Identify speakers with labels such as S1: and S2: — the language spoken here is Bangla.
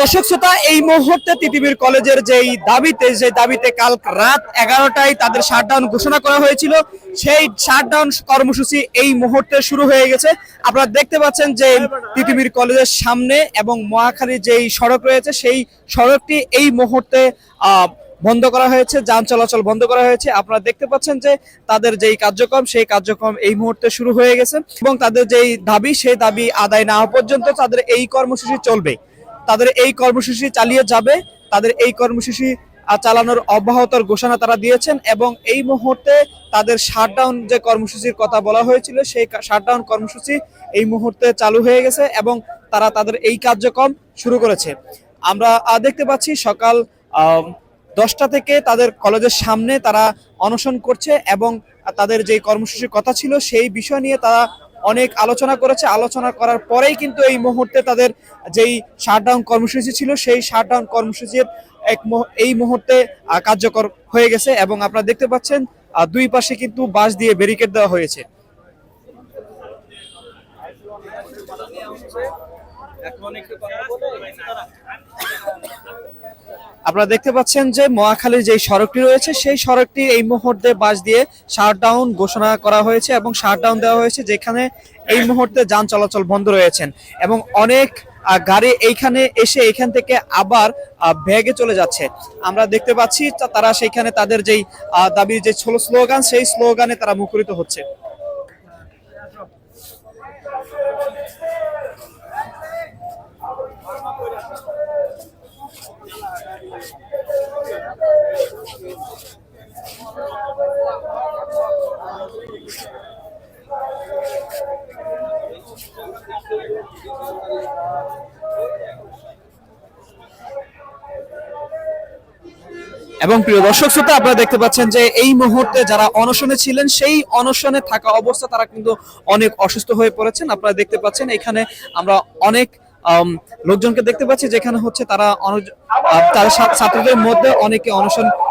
S1: দর্শক শ্রোতা, এই মুহূর্তে তিতিবির কলেজের যেই দাবিতে যে দাবিতে কাল রাত এগারোটায় তাদের শাটডাউন ঘোষণা করা হয়েছিল, সেই শাটডাউন কর্মসূচি এই মুহূর্তে শুরু হয়ে গেছে। আপনারা দেখতে পাচ্ছেন যে তিতিবির কলেজের সামনে এবং মহাখালীর যেই সড়ক রয়েছে, সেই সড়কটি এই মুহূর্তে বন্ধ করা হয়েছে, যান চলাচল বন্ধ করা হয়েছে। আপনারা দেখতে পাচ্ছেন যে তাদের যেই কার্যক্রম, সেই কার্যক্রম এই মুহূর্তে শুরু হয়ে গেছে এবং তাদের যেই দাবি, সেই দাবি আদায় না হওয়া পর্যন্ত তাদের এই কর্মসূচি চলবে। তাদের এই কর্মসূচি চালিয়ে যাবে, তাদের এই কর্মসূচি চালানোর অব্যাহতর ঘোষণা তারা দিয়েছেন এবং এই মুহূর্তে তাদের শাটডাউন যে কর্মসূচির কথা বলা হয়েছিল, সেই শাটডাউন কর্মসূচি এই মুহূর্তে চালু হয়ে গেছে এবং তারা তাদের এই কার্যক্রম শুরু করেছে। আমরা দেখতে পাচ্ছি সকাল দশটা থেকে তাদের কলেজের সামনে তারা অনশন করছে এবং তাদের যে কর্মসূচির কথা ছিল সেই বিষয় নিয়ে তারা অনেক আলোচনা করেছে। আলোচনা করার পরেই কিন্তু এই মুহূর্তে তাদের যেই শাটডাউন কর্মসূচি ছিল, সেই শাটডাউন কর্মসূচির এক এই মুহূর্তে কার্যকর হয়ে গেছে এবং আপনারা দেখতে পাচ্ছেন দুই পাশে কিন্তু বাস দিয়ে ব্যারিকেড দেওয়া হয়েছে। আপনারা দেখতে পাচ্ছেন যে মহাখালীর যে সড়কটি রয়েছে, সেই সড়কটি এই মুহূর্তে বাস দিয়ে শাটডাউন ঘোষণা করা হয়েছে এবং শাটডাউন দেওয়া হয়েছে, যেখানে এই মুহূর্তে যান চলাচল বন্ধ রয়েছেন এবং অনেক গাড়ি এইখানে এসে এখান থেকে আবার ব্যাগে চলে যাচ্ছে। আমরা দেখতে পাচ্ছি তারা সেইখানে তাদের যেই দাবির যে স্লোগান, সেই স্লোগানে তারা মুখরিত হচ্ছে। এবং প্রিয় দর্শক শ্রোতা, আপনারা দেখতে পাচ্ছেন যে এই মুহূর্তে যারা অনশনে ছিলেন, সেই অনশনে থাকা অবস্থা তারা কিন্তু অনেক অসুস্থ হয়ে পড়েছেন। আপনারা দেখতে পাচ্ছেন এখানে আমরা অনেক লোকজনকে দেখতে পাচ্ছি যেখানে হচ্ছে তারা তারা ছাত্রদের মধ্যে অনেকে অনশন